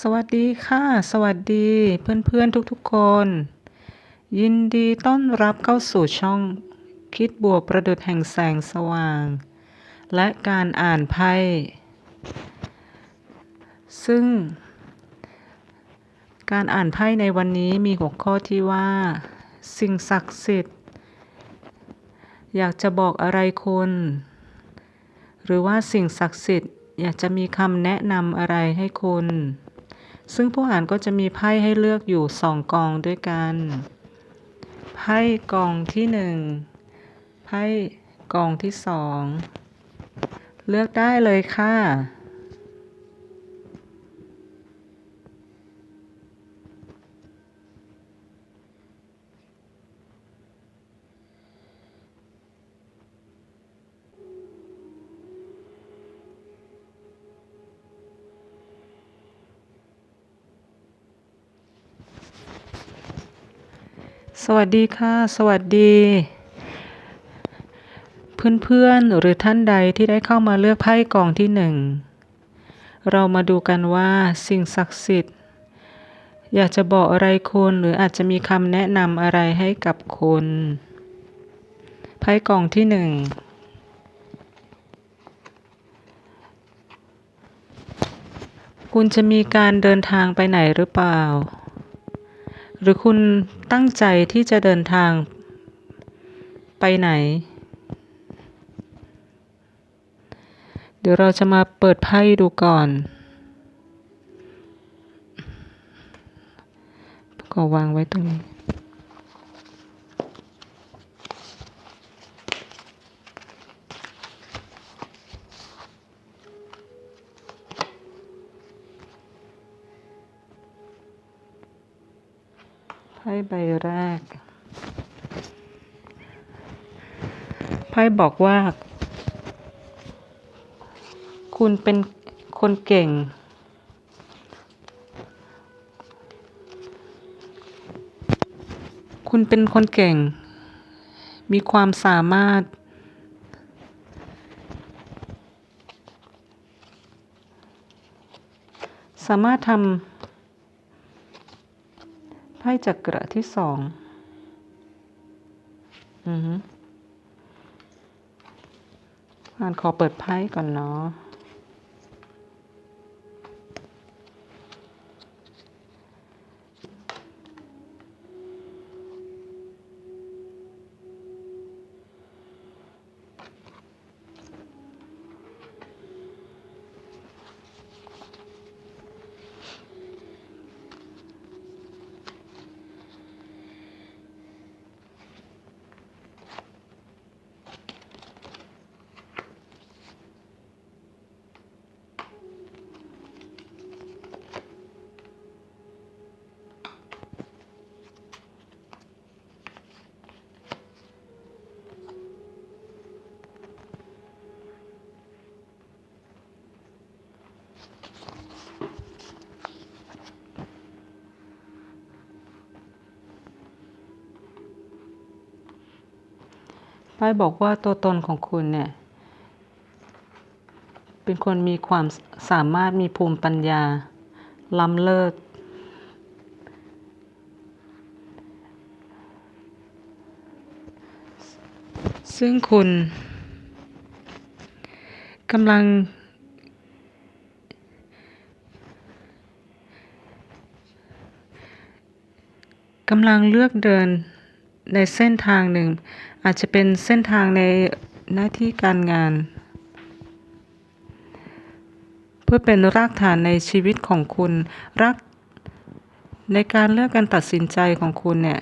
สวัสดีค่ะ สวัสดีเพื่อนๆทุกๆคน ยินดีต้อนรับเข้าสู่ช่องคิดบวกประดุดแห่งแสงสว่าง และการอ่านไพ่ ซึ่ง การอ่านไพ่ในวันนี้มีหัวข้อที่ว่า สิ่งศักดิ์สิทธิ์ อยากจะบอกอะไรคุณ หรือว่าสิ่งศักดิ์สิทธิ์อยากจะมีคำแนะนำอะไรให้คุณ ซึ่งผู้อ่านก็จะมีไพ่ให้เลือกอยู่สองกองด้วยกัน ไพ่กองที่หนึ่งไพ่กองที่สองเลือกได้เลยค่ะ สวัสดีค่ะ สวัสดี เพื่อนๆหรือท่านใดที่ได้เข้ามาเลือกไพ่กองที่หนึ่งเรามาดูกันว่าสิ่งศักดิ์สิทธิ์ อยากจะบอกอะไรคุณหรืออาจจะมีคำแนะนำอะไรให้กับคุณไพ่กองที่หนึ่งคุณจะมีการเดินทางไปไหนหรือเปล่า หรือคุณตั้งใจที่จะเดินทางไปไหน เดี๋ยวเราจะมาเปิดไพ่ดูก่อนก็วางไว้ตรงนี้ พ่ใบแรก ไพ่บอกว่า คุณเป็นคนเก่ง คุณเป็นคนเก่ง มีความสามารถ สามารถทำ พ่จักระที่สองอือฮึอ่านขอเปิดไพ่ก่อนเนาะ ไพ่บอกว่าตัวตนของคุณเนี่ย เป็นคนมีความสามารถมีภูมิปัญญา ล้ำเลิศ ซึ่งคุณกำลังกำลังเลือกเดิน ในเส้นทางหนึ่ง อาจจะเป็นเส้นทางในหน้าที่การงาน เพื่อเป็นรากฐานในชีวิตของคุณรักในการเลือกการตัดสินใจของคุณเนี่ย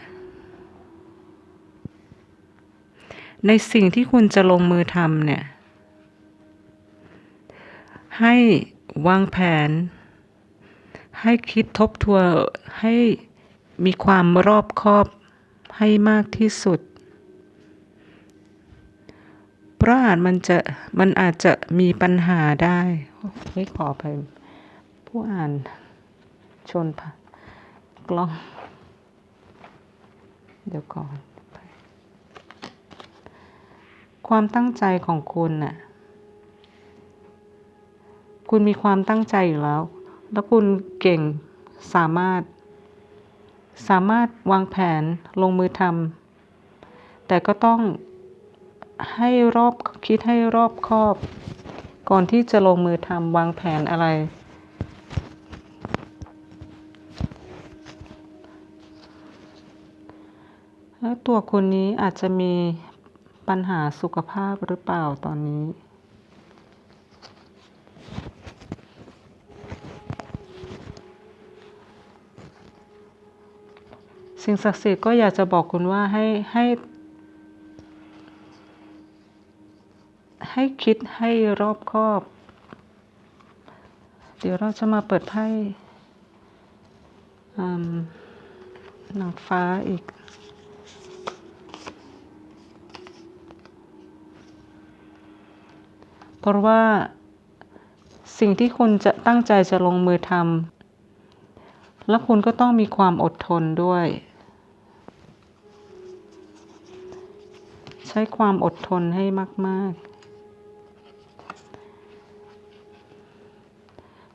ในสิ่งที่คุณจะลงมือทำเนี่ย ให้วางแผน ให้คิดทบทวนให้มีความรอบคอบ ให้มากที่สุด เพราะอาจมันจะมันอาจจะมีปัญหาได้ไม่ขอไปผู้อ่านชนผากล้อง เดี๋ยวก่อน ความตั้งใจของคุณน่ะ คุณมีความตั้งใจอยู่แล้ว แล้วคุณเก่งสามารถ สามารถวางแผนลงมือทำแต่ก็ต้องให้รอบคิดให้รอบคอบ ก่อนที่จะลงมือทำวางแผนอะไร แล้วตัวคนนี้อาจจะมีปัญหาสุขภาพหรือเปล่าตอนนี้ สิ่งศักดิ์สิทธิ์ก็อยากจะบอกคุณว่าให้ให้ให้คิดให้รอบคอบ เดี๋ยวเราจะมาเปิดไพ่อืมนางฟ้าอีก เพราะว่าสิ่งที่คุณจะตั้งใจจะลงมือทำแล้วคุณก็ต้องมีความอดทนด้วย ใช้ความอดทนให้มาก ๆ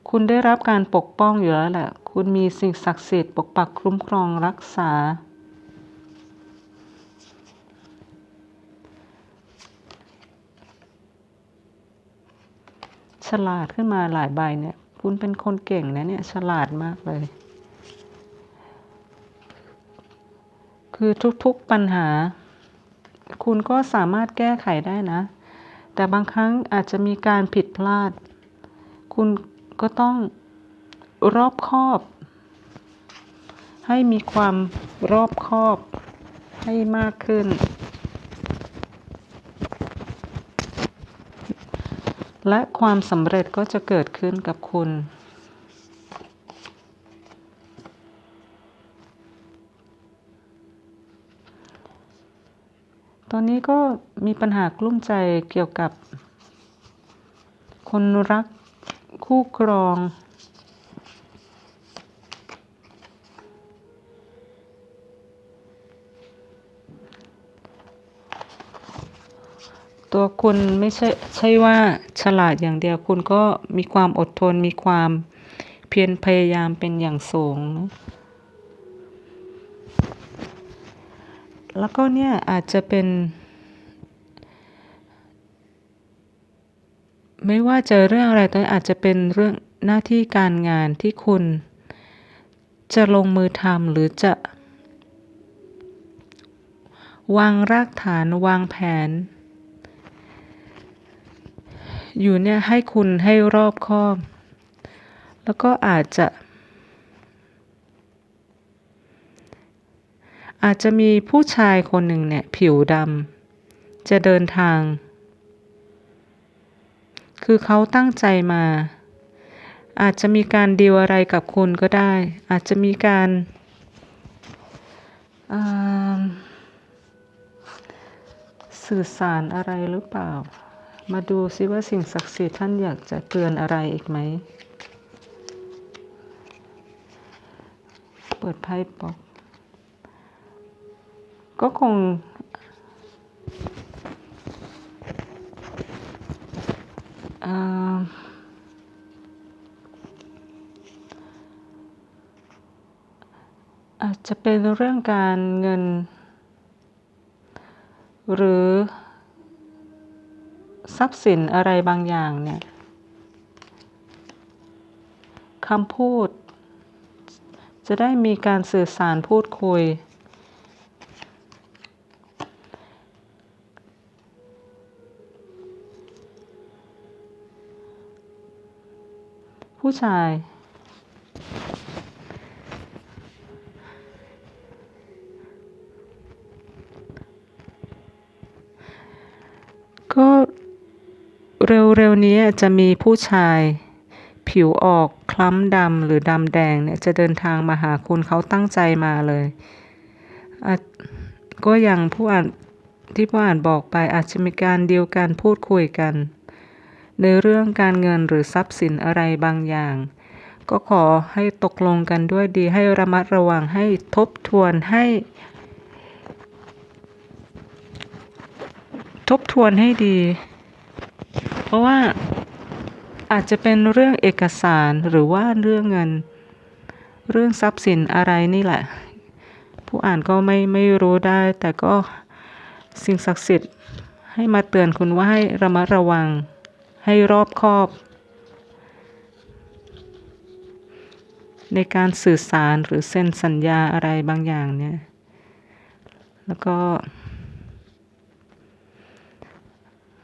คุณได้รับการปกป้องอยู่แล้วแหละ คุณมีสิ่งศักดิ์สิทธิ์ปกปักคุ้มครองรักษา ฉลาดขึ้นมาหลายใบเนี่ย คุณเป็นคนเก่งนะเนี่ย ฉลาดมากเลยคือทุกๆปัญหา คุณก็สามารถแก้ไขได้นะ แต่บางครั้งอาจจะมีการผิดพลาด คุณก็ต้องรอบคอบ ให้มีความรอบคอบให้มากขึ้น และความสำเร็จก็จะเกิดขึ้นกับคุณ ตอนนี้ก็มีปัญหากลุ้มใจเกี่ยวกับ คนรักคู่ครอง ตัวคุณไม่ใช่ใช่ว่าฉลาดอย่างเดียวคุณก็มีความอดทนมีความเพียรพยายามเป็นอย่างสูงนะ แล้วก็เนี่ยอาจจะเป็น ไม่ว่าจะเรื่องอะไรแต่อาจจะเป็นเรื่องหน้าที่การงานที่คุณจะลงมือทำหรือจะ วางรากฐานวางแผน อยู่เนี่ยให้คุณให้รอบคอบ แล้วก็อาจจะ อาจจะมีผู้ชายคนหนึ่งเนี่ยผิวดำจะเดินทาง คือเขาตั้งใจมา อาจจะมีการดีลอะไรกับคุณก็ได้ อาจจะมีการสื่อสารอะไรหรือเปล่า มาดูซิว่าสิ่งศักดิ์สิทธิ์ท่านอยากจะเตือนอะไรอีกไหม เปิดไพ่บอก ก็คง อาจจะเป็นเรื่องการเงิน หรือทรัพย์สินอะไรบางอย่างเนี่ยคำพูด จะได้มีการสื่อสารพูดคุย ผู้ชาย ก็เร็วๆนี้จะมีผู้ชาย ผิวออกคล้ำดำหรือดำแดงเนี่ยจะเดินทางมาหาคุณเขาตั้งใจมาเลยก็อย่างผู้อ่านที่ผู้อ่านบอกไปอาจจะมีการเดีลการพูดคุยกัน ในเรื่องการเงินหรือทรัพย์สินอะไรบางอย่าง ก็ขอให้ตกลงกันด้วยดีให้ระมัดระวังให้ทบทวนให้ ทบทวนให้ดี เพราะว่าอาจจะเป็นเรื่องเอกสารหรือว่าเรื่องเงิน เรื่องทรัพย์สินอะไรนี่แหละ ผู้อ่านก็ไม่ไม่รู้ได้ แต่ก็สิ่งศักดิ์สิทธิ์ให้มาเตือนคุณว่าให้ระมัดระวัง ให้รอบคอบ ในการสื่อสารหรือเซ็นสัญญาอะไรบางอย่างเนี่ย แล้วก็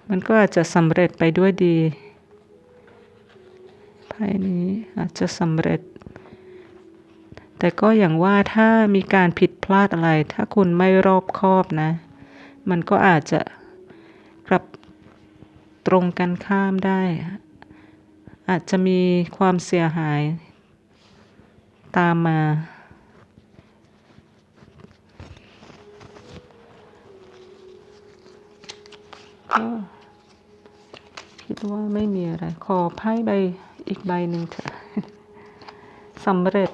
มันก็อาจจะสำเร็จไปด้วยดีไพ่นี้อาจจะสำเร็จ แต่ก็อย่างว่าถ้ามีการผิดพลาดอะไร ถ้าคุณไม่รอบคอบนะ มันก็อาจจะ ตรงกันข้ามได้ อาจจะมีความเสียหาย ตามมาก็คิดว่าไม่มีอะไร ขอไพ่ใบอีกใบหนึ่งเถอะสำเร็จ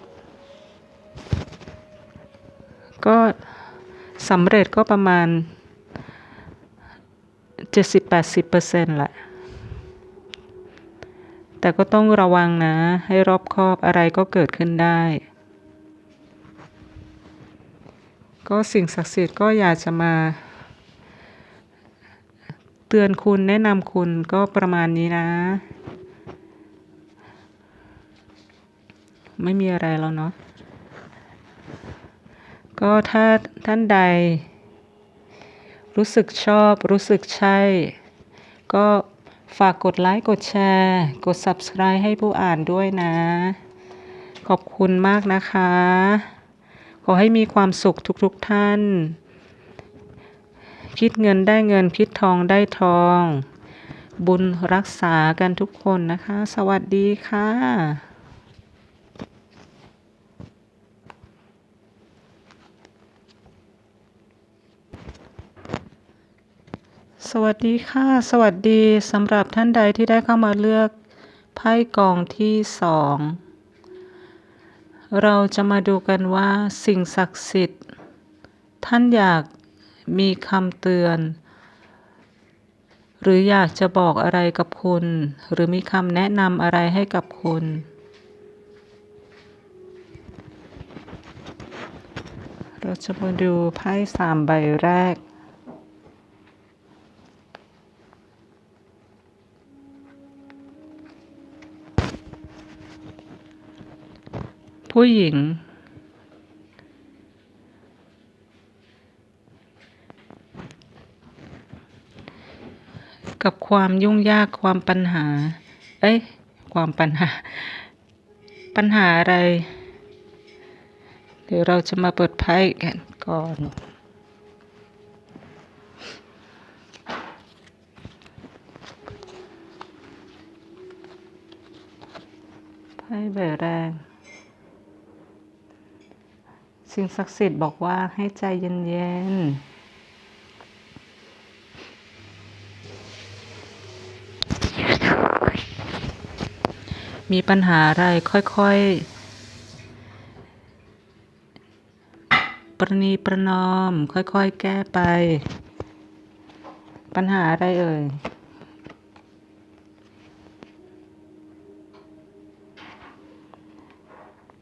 ก็สำเร็จก็ประมาณ 70-80%แหละ แต่ก็ต้องระวังนะ ให้รอบคอบอะไรก็เกิดขึ้นได้ ก็สิ่งศักดิ์สิทธิ์ก็อยากจะมาเตือนคุณแนะนำคุณก็ประมาณนี้นะ ไม่มีอะไรแล้วเนาะก็ถ้าท่านใด รู้สึกชอบ รู้สึกใช่ ก็ฝากกดไลค์ กดแชร์ กด Subscribe ให้ผู้อ่านด้วยนะ ขอบคุณมากนะคะ ขอให้มีความสุขทุกๆทท่าน คิดเงินได้เงิน คิดทองได้ทอง บุญรักษากันทุกคนนะคะ สวัสดีค่ะ สวัสดีค่ะ สวัสดีสำหรับท่านใดที่ได้เข้ามาเลือกไพ่กองที่สองเราจะมาดูกันว่าสิ่งศักดิ์สิทธิ์ ท่านอยากมีคำเตือน หรืออยากจะบอกอะไรกับคุณ หรือมีคำแนะนำอะไรให้กับคุณ เราจะมาดูไพ่สามใบแรก ผู้หญิง กับความยุ่งยากความปัญหา เอ้ย ความปัญหา ปัญหาอะไร เดี๋ยวเราจะมาเปิดไพ่กันก่อนไพ่ใบแรก สิ่งศักดิ์สิทธิ์บอกว่าให้ใจเย็นๆ มีปัญหาอะไรค่อยๆ ประนีประนอม ค่อยๆ แก้ไป ปัญหาอะไรเอ่ย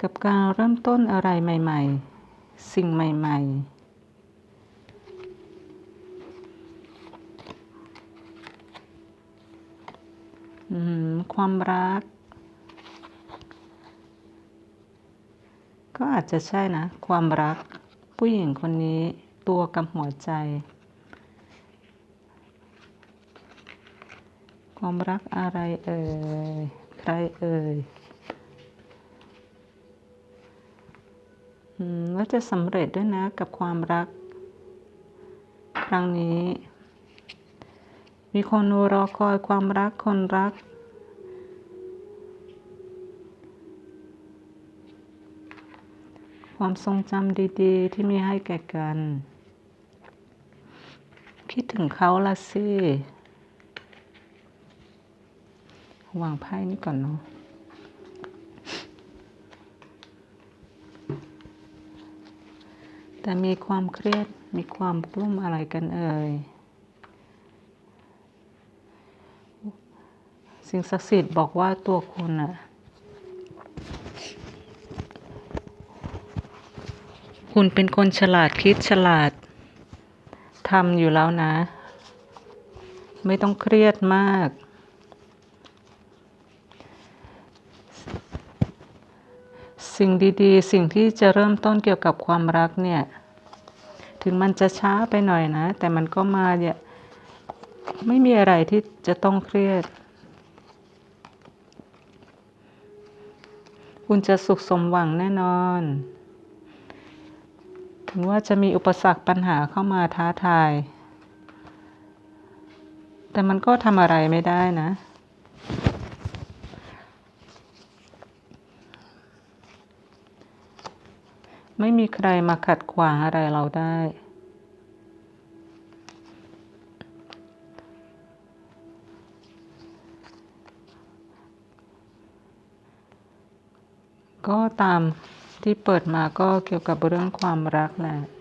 กับการเริ่มต้นอะไรใหม่ ๆ สิ่งใหม่ ๆความรัก ก็อาจจะใช่นะ ความรัก ผู้หญิงคนนี้ตัวกับหัวใจ ความรักอะไรเอ่ย ใครเอ่ย แล้วจะสำเร็จด้วยนะกับความรัก ครั้งนี้ มีคนรอคอยความรักคนรัก ความทรงจำดีๆที่มีให้แก่กัน คิดถึงเขาละสิวางไพ่นี่ก่อนเนาะ แต่มีความเครียดมีความกลุ้มอะไรกันเอ่ย สิ่งศักดิ์สิทธิ์บอกว่าตัวคุณอะคุณเป็นคนฉลาดคิดฉลาดทำอยู่แล้วนะ ไม่ต้องเครียดมาก สิ่งดีๆ สิ่งที่จะเริ่มต้นเกี่ยวกับความรักเนี่ย ถึงมันจะช้าไปหน่อยนะ แต่มันก็มาเนี่ยไม่มีอะไรที่จะต้องเครียด คุณจะสุขสมหวังแน่นอน ถึงว่าจะมีอุปสรรคปัญหาเข้ามาท้าทาย แต่มันก็ทำอะไรไม่ได้นะ ไม่มีใครมาขัดขวางอะไรเราได้ ก็ตามที่เปิดมาก็เกี่ยวกับเรื่องความรักแหละ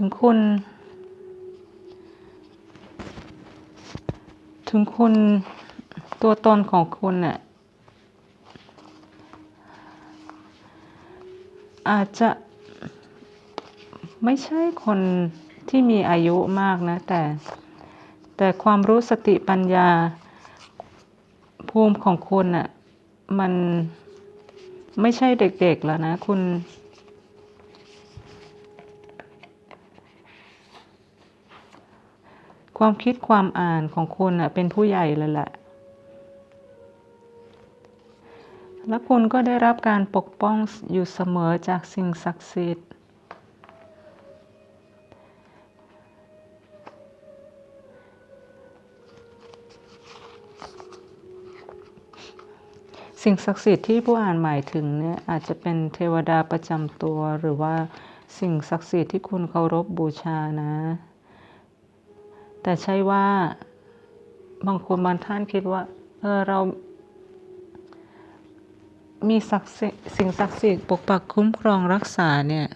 ถึงคุณ ถึงคุณตัวตนของคุณเนี่ยอาจจะไม่ใช่คนที่มีอายุมากนะ แต่ แต่ความรู้สติปัญญาภูมิของคุณน่ะ มันไม่ใช่เด็กๆแล้วนะ คุณ ความคิดความอ่านของคุณเป็นผู้ใหญ่เลยแหละ และคุณก็ได้รับการปกป้องอยู่เสมอจากสิ่งศักดิ์สิทธิ์ สิ่งศักดิ์สิทธิ์ที่ผู้อ่านหมายถึงเนี่ยอาจจะเป็นเทวดาประจำตัวหรือว่าสิ่งศักดิ์สิทธิ์ที่คุณเคารพบบูชานะ แต่ใช่ว่าบางคนบางท่านคิดว่า เออเรา มีศักดิ์สิ่งศักดิ์สิทธิ์ปกปักคุ้มครองรักษาเนี่ย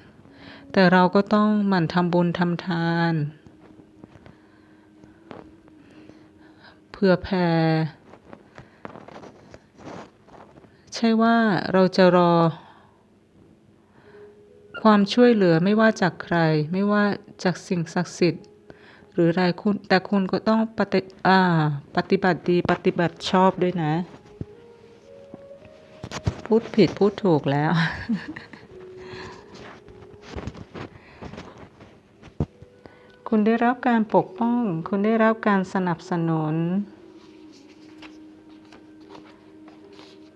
แต่เราก็ต้องหมั่นทำบุญทำทานเพื่อแผ่ใช่ว่าเราจะรอ ความช่วยเหลือไม่ว่าจากใคร ไม่ว่าจากสิ่งศักดิ์สิทธิ์ หรืออะไรคุณแต่คุณก็ต้องปฏิอ่าปฏิบัติดีปฏิบัติชอบด้วยนะ พูดผิดพูดถูกแล้ว คุณได้รับการปกป้อง คุณได้รับการสนับสนุน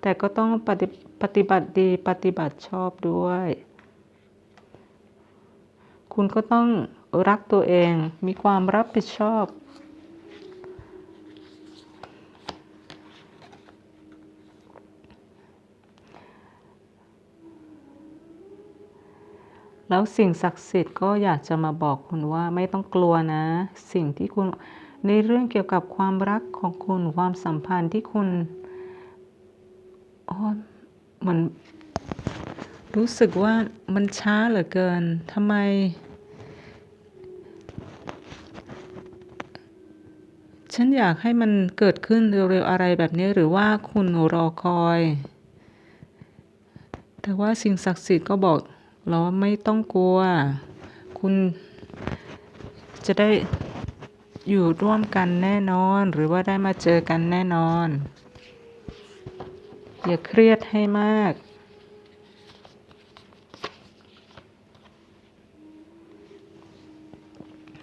แต่ก็ต้องปฏิปฏิบัติดีปฏิบัติชอบด้วย คุณก็ต้อง รักตัวเอง มีความรับผิดชอบ แล้วสิ่งศักดิ์สิทธิ์ก็อยากจะมาบอกคุณว่าไม่ต้องกลัวนะ สิ่งที่คุณในเรื่องเกี่ยวกับความรักของคุณความสัมพันธ์ที่คุณอ๋อเหมือนรู้สึกว่ามันช้าเหลือเกินทำไม ฉันอยากให้มันเกิดขึ้นเร็วๆอะไรแบบนี้หรือว่าคุณรอคอย แต่ว่าสิ่งศักดิ์สิทธิ์ก็บอกเราว่าไม่ต้องกลัว คุณจะได้อยู่ร่วมกันแน่นอน หรือว่าได้มาเจอกันแน่นอน อย่าเครียดให้มาก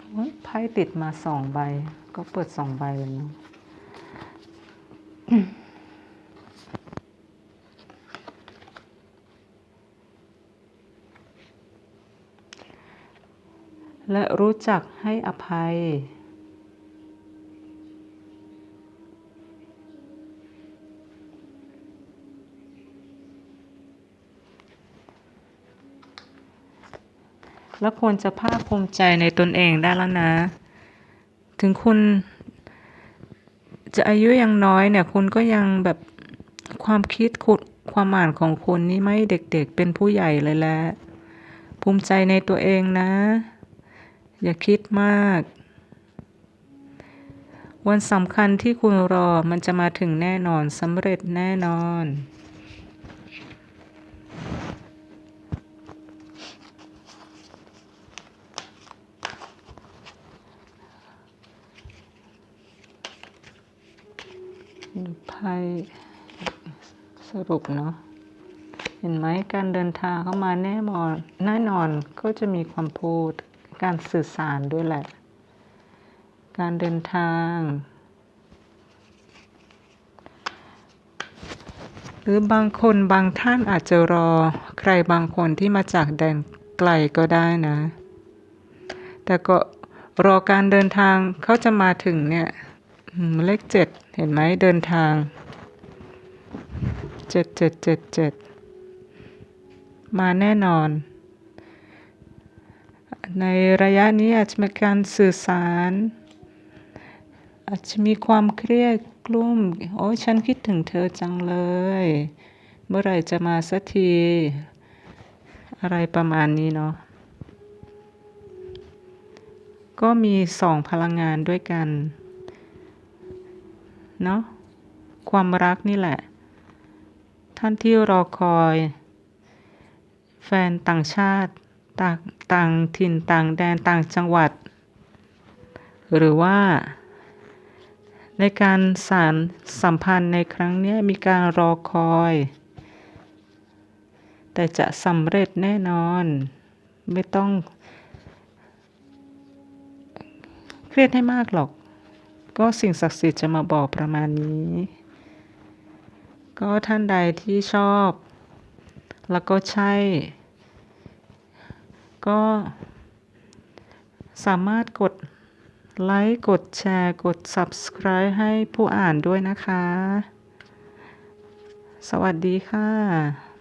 โอ๊ยไพ่ ติดมาสองใบ ก็เปิดสองใบเลยเนาะและรู้จักให้อภัย แล้วควรจะภาคภูมิใจในตนเองได้แล้วนะ ถึงคุณจะอายุยังน้อยเนี่ยคุณก็ยังแบบความคิดคุณความอ่านของคุณนี่ไม่เด็กๆเป็นผู้ใหญ่เลยแหละภูมิใจในตัวเองนะ อย่าคิดมาก วันสำคัญที่คุณรอมันจะมาถึงแน่นอนสำเร็จแน่นอน ไพ่สรุปเนาะเห็นไหมการเดินทางเข้ามาแน่นอนแน่นอนก็จะมีความพูดการสื่อสารด้วยแหละ การเดินทางหรือบางคนบางท่านอาจจะรอใครบางคนที่มาจากแดนไกลก็ได้นะ แต่ก็รอการเดินทางเขาจะมาถึงเนี่ยเลขเจ็ด เห็นไหมเดินทาง เจ็ดเจ็ดเจ็ดเจ็ดมาแน่นอน ในระยะนี้อาจจะมีการสื่อสาร อาจจะมีความเครียดกลุ้มโอ้ฉันคิดถึงเธอจังเลย เมื่อไหร่จะมาสักที อะไรประมาณนี้เนาะก็มีสองพลังงานด้วยกัน เนาะความรักนี่แหละ ท่านที่รอคอย แฟนต่างชาติต่างต่างถิ่นต่างแดนต่างจังหวัด หรือว่า ในการสารสัมพันธ์ในครั้งนี้มีการรอคอย แต่จะสำเร็จแน่นอน ไม่ต้อง เครียดให้มากหรอก ก็สิ่งศักดิ์สิทธิ์จะมาบอกประมาณนี้ ก็ท่านใดที่ชอบ แล้วก็ใช่ ก็สามารถกดไลค์กดแชร์กด Subscribe ให้ผู้อ่านด้วยนะคะ สวัสดีค่ะ